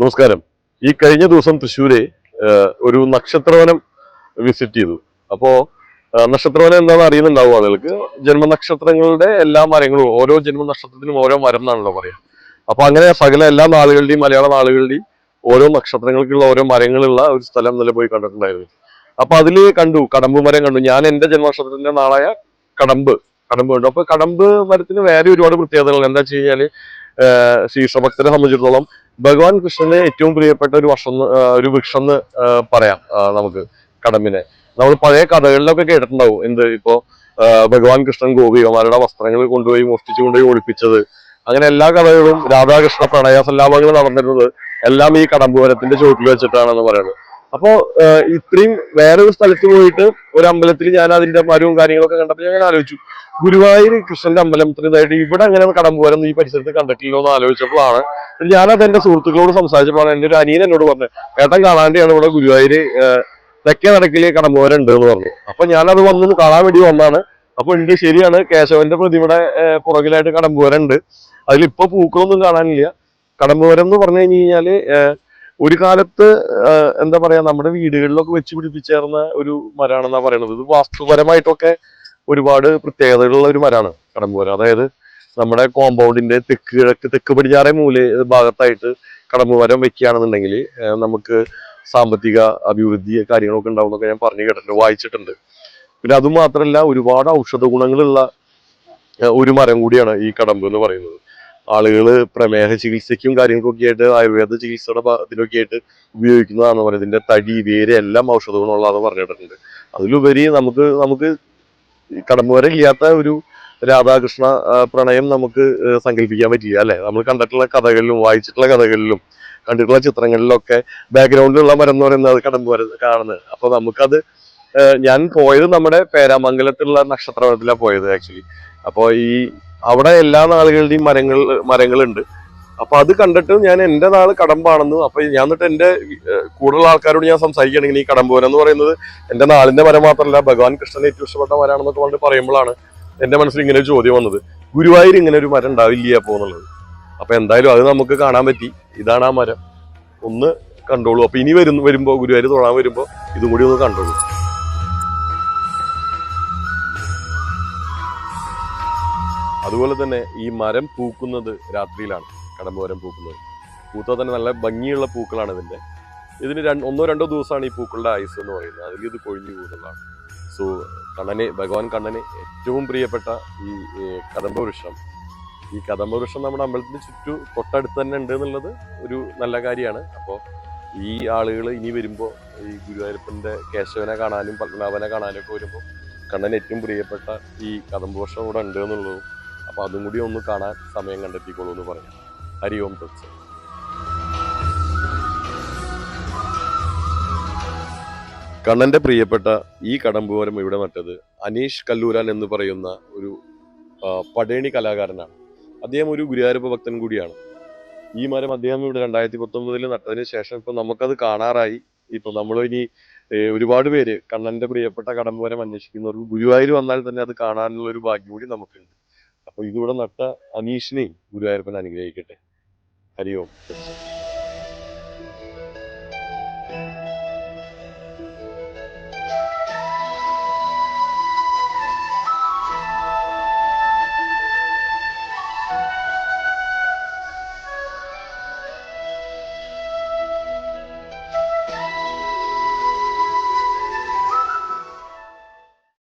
നമസ്കാരം ഈ കഴിഞ്ഞ ദിവസം തൃശ്ശൂര് ഒരു നക്ഷത്രവനം വിസിറ്റ് ചെയ്തു അപ്പോ നക്ഷത്രവനം എന്താണെന്ന് അറിയുന്നുണ്ടാവും ആളുകൾക്ക് ജന്മനക്ഷത്രങ്ങളുടെ എല്ലാ മരങ്ങളും ഓരോ ജന്മനക്ഷത്രത്തിനും ഓരോ മരം എന്നാണല്ലോ പറയാ അപ്പൊ അങ്ങനെ സകല എല്ലാ നാളുകളുടെയും മലയാള നാളുകളുടെയും ഓരോ നക്ഷത്രങ്ങൾക്കുള്ള ഓരോ മരങ്ങളുള്ള ഒരു സ്ഥലം നില പോയി കണ്ടിട്ടുണ്ടായിരുന്നു അപ്പൊ അതിൽ കണ്ടു കടമ്പ് മരം കണ്ടു ഞാൻ എന്റെ ജന്മനക്ഷത്രത്തിന്റെ നാളായ കടമ്പ് കടമ്പ് കണ്ടു അപ്പൊ കടമ്പ് മരത്തിന് വേറെ ഒരുപാട് പ്രത്യേകതകൾ എന്താ വെച്ച് കഴിഞ്ഞാൽ ഏഹ്, ശ്രീകൃഷ്ണഭക്തരെ സംബന്ധിച്ചിടത്തോളം ഭഗവാൻ കൃഷ്ണന്റെ ഏറ്റവും പ്രിയപ്പെട്ട ഒരു വർഷം ഒരു വൃക്ഷം എന്ന് പറയാം നമുക്ക് കടമ്പിനെ. നമ്മൾ പഴയ കഥകളിലൊക്കെ കേട്ടിട്ടുണ്ടാവും എന്ത് ഇപ്പോ ഭഗവാൻ കൃഷ്ണൻ ഗോപികമാരുടെ വസ്ത്രങ്ങൾ കൊണ്ടുപോയി മോഷ്ടിച്ചു കൊണ്ടുപോയി ഒളിപ്പിച്ചത്. അങ്ങനെ എല്ലാ കഥകളും രാധാകൃഷ്ണ പ്രണയ സല്ലാപങ്ങൾ നടന്നിരുന്നത് എല്ലാം ഈ കടമ്പുവരത്തിന്റെ ചുവട്ടിൽ വെച്ചിട്ടാണെന്ന് പറയുന്നത്. അപ്പോ ഇത്രയും വേറൊരു സ്ഥലത്ത് പോയിട്ട് ഒരു അമ്പലത്തിൽ ഞാൻ അതിന്റെ മരവും കാര്യങ്ങളൊക്കെ കണ്ടപ്പോൾ ഞാൻ ആലോചിച്ചു ഗുരുവായൂർ കൃഷ്ണന്റെ അമ്പലം ഇതായിട്ട് ഇവിടെ അങ്ങനെ കടമ്പുവരം ഈ പരിസരത്ത് കണ്ടിട്ടില്ലോ എന്ന് ആലോചിച്ചപ്പോഴാണ് ഞാനത് എന്റെ സുഹൃത്തുക്കളോട് സംസാരിച്ചപ്പോഴാണ് എന്റെ ഒരു അനിയൻ എന്നോട് പറഞ്ഞത് ഏട്ടൻ കാണാണ്ടിയാണ് ഇവിടെ ഗുരുവായൂര് തെക്കേ നടക്കിൽ കടമ്പുവരം എന്ന് പറഞ്ഞു. അപ്പൊ ഞാനത് വന്ന് കാണാൻ വേണ്ടി വന്നാണ് അപ്പൊ ഉണ്ട് ശരിയാണ്. കേശവന്റെ പ്രതിമയുടെ പുറകിലായിട്ട് കടമ്പോരുണ്ട് അതിലിപ്പോ പൂക്കളൊന്നും കാണാനില്ല. കടമ്പുവരം എന്ന് പറഞ്ഞു കഴിഞ്ഞു കഴിഞ്ഞാൽ ഒരു കാലത്ത് എന്താ പറയാ നമ്മുടെ വീടുകളിലൊക്കെ വെച്ച് പിടിപ്പിച്ചേർന്ന ഒരു മരമാണെന്നാ പറയുന്നത്. ഇത് വാസ്തുപരമായിട്ടൊക്കെ ഒരുപാട് പ്രത്യേകതകളുള്ള ഒരു മരമാണ് കടമ്പുവരം. അതായത് നമ്മുടെ കോമ്പൗണ്ടിന്റെ തെക്ക് കിഴക്ക് തെക്ക് പടിഞ്ഞാറേ മൂല ഭാഗത്തായിട്ട് കടമ്പുമരം വെക്കുകയാണെന്നുണ്ടെങ്കിൽ നമുക്ക് സാമ്പത്തിക അഭിവൃദ്ധി കാര്യങ്ങളൊക്കെ ഉണ്ടാവും എന്നൊക്കെ ഞാൻ പറഞ്ഞു കേട്ടിട്ടുണ്ട് വായിച്ചിട്ടുണ്ട്. പിന്നെ അതുമാത്രമല്ല ഒരുപാട് ഔഷധ ഗുണങ്ങളുള്ള ഒരു മരം കൂടിയാണ് ഈ കടമ്പ് എന്ന് പറയുന്നത്. ആളുകൾ പ്രമേഹ ചികിത്സയ്ക്കും കാര്യങ്ങൾക്കൊക്കെ ആയിട്ട് ആയുർവേദ ചികിത്സയുടെ ഇതിനൊക്കെ ആയിട്ട് ഉപയോഗിക്കുന്നതാണെന്ന് പറയുന്നത് ഇതിന്റെ തടി വേര് എല്ലാം ഔഷധ ഗുണമുള്ളതാണെന്ന് പറഞ്ഞിട്ടുണ്ട്. അതിലുപരി നമുക്ക് നമുക്ക് കടമ്പ് വരെ ഇല്ലാത്ത ഒരു രാധാകൃഷ്ണ പ്രണയം നമുക്ക് സങ്കല്പിക്കാൻ പറ്റില്ല അല്ലെ? നമ്മൾ കണ്ടിട്ടുള്ള കഥകളിലും വായിച്ചിട്ടുള്ള കഥകളിലും കണ്ടിട്ടുള്ള ചിത്രങ്ങളിലൊക്കെ ബാക്ക്ഗ്രൗണ്ടിലുള്ള മരം എന്ന് പറയുന്നത് കടമ്പ് വര കാണുന്നത്. അപ്പൊ നമുക്കത് ഞാൻ പോയത് നമ്മുടെ പേരാമംഗലത്തുള്ള നക്ഷത്രവനത്തിലാണ് പോയത് ആക്ച്വലി. അപ്പോൾ ഈ അവിടെ എല്ലാ നാളുകളുടെയും മരങ്ങൾ മരങ്ങളുണ്ട്. അപ്പൊ അത് കണ്ടിട്ട് ഞാൻ എന്റെ നാൾ കടമ്പാണെന്ന് അപ്പൊ ഞാൻ എന്നിട്ട് എന്റെ കൂടുതലുള്ള ആൾക്കാരോട് ഞാൻ സംസാരിക്കുകയാണെങ്കിൽ ഈ കടമ്പൂരം എന്ന് പറയുന്നത് എന്റെ നാളിന്റെ മരം മാത്രമല്ല ഭഗവാൻ കൃഷ്ണൻ ഏറ്റവും ഇഷ്ടപ്പെട്ട മരമാണെന്നൊക്കെ പറഞ്ഞിട്ട് പറയുമ്പോഴാണ് എന്റെ മനസ്സിൽ ഇങ്ങനെ ഒരു ചോദ്യം വന്നത്. ഗുരുവായൂർ ഇങ്ങനെ ഒരു മരം ഉണ്ടാവില്ല അപ്പോൾ എന്നുള്ളത്. അപ്പൊ എന്തായാലും അത് നമുക്ക് കാണാൻ പറ്റി. ഇതാണ് ആ മരം. ഒന്ന് കണ്ടോളൂ. അപ്പോൾ ഇനി വരുന്നു വരുമ്പോ ഗുരുവായൂർ തൊഴാൻ വരുമ്പോ ഇതും കൂടി ഒന്ന് കണ്ടോളൂ. അതുപോലെ തന്നെ ഈ മരം പൂക്കുന്നത് രാത്രിയിലാണ്. കടമ്പോരം പൂക്കുന്നത്. പൂത്താൽ തന്നെ നല്ല ഭംഗിയുള്ള പൂക്കളാണ് ഇതിന്റെ. ഇതിന് രണ്ട് ഒന്നോ രണ്ടോ ദിവസമാണ് ഈ പൂക്കളുടെ ആയുസ് എന്ന് പറയുന്നത്. അതിൽ ഇത് കൊഴിഞ്ഞു പോകുന്നതാണ്. സോ കണ്ണന് ഭഗവാൻ കണ്ണന് ഏറ്റവും പ്രിയപ്പെട്ട ഈ ഏ, കദംബ വൃക്ഷം ഈ കദംബ വൃക്ഷം നമ്മുടെ അമ്പലത്തിന് ചുറ്റു തൊട്ടടുത്ത് തന്നെ ഉണ്ട് എന്നുള്ളത് ഒരു നല്ല കാര്യമാണ്. അപ്പോൾ ഈ ആളുകൾ ഇനി വരുമ്പോൾ ഈ ഗുരുവായൂരപ്പന്റെ കേശവനെ കാണാനും പത്മനാഭനെ കാണാനും ഒക്കെ വരുമ്പോൾ കണ്ണന് ഏറ്റവും പ്രിയപ്പെട്ട ഈ കദംബ വൃക്ഷം ഇവിടെ ഉണ്ട് എന്നുള്ളതും അപ്പോൾ അതും കൂടി ഒന്ന് കാണാൻ സമയം കണ്ടെത്തിക്കോളൂ എന്ന് പറയാം. ഹരി ഓം തത്സ. കണ്ണന്റെ പ്രിയപ്പെട്ട ഈ കടമ്പൂരം ഇവിടെ നട്ടത് അനീഷ് കല്ലൂരാൻ എന്ന് പറയുന്ന ഒരു പടേണി കലാകാരനാണ്. അദ്ദേഹം ഒരു ഗുരുവായൂരപ്പ ഭക്തൻ കൂടിയാണ്. ഈ മരം അദ്ദേഹം ഇവിടെ രണ്ടായിരത്തി പത്തൊമ്പതിൽ നട്ടതിന് ശേഷം ഇപ്പൊ നമുക്കത് കാണാറായി. ഇപ്പൊ നമ്മൾ ഇനി ഒരുപാട് പേര് കണ്ണന്റെ പ്രിയപ്പെട്ട കടമ്പൂരം അന്വേഷിക്കുന്നവർ ഗുരുവായൂർ വന്നാൽ തന്നെ അത് കാണാനുള്ള ഒരു ഭാഗ്യം കൂടി നമുക്കുണ്ട്. അപ്പൊ ഇതിവിടെ നട്ട അനീഷിനെയും ഗുരുവായൂരപ്പൻ അനുഗ്രഹിക്കട്ടെ. ഹരി ഓം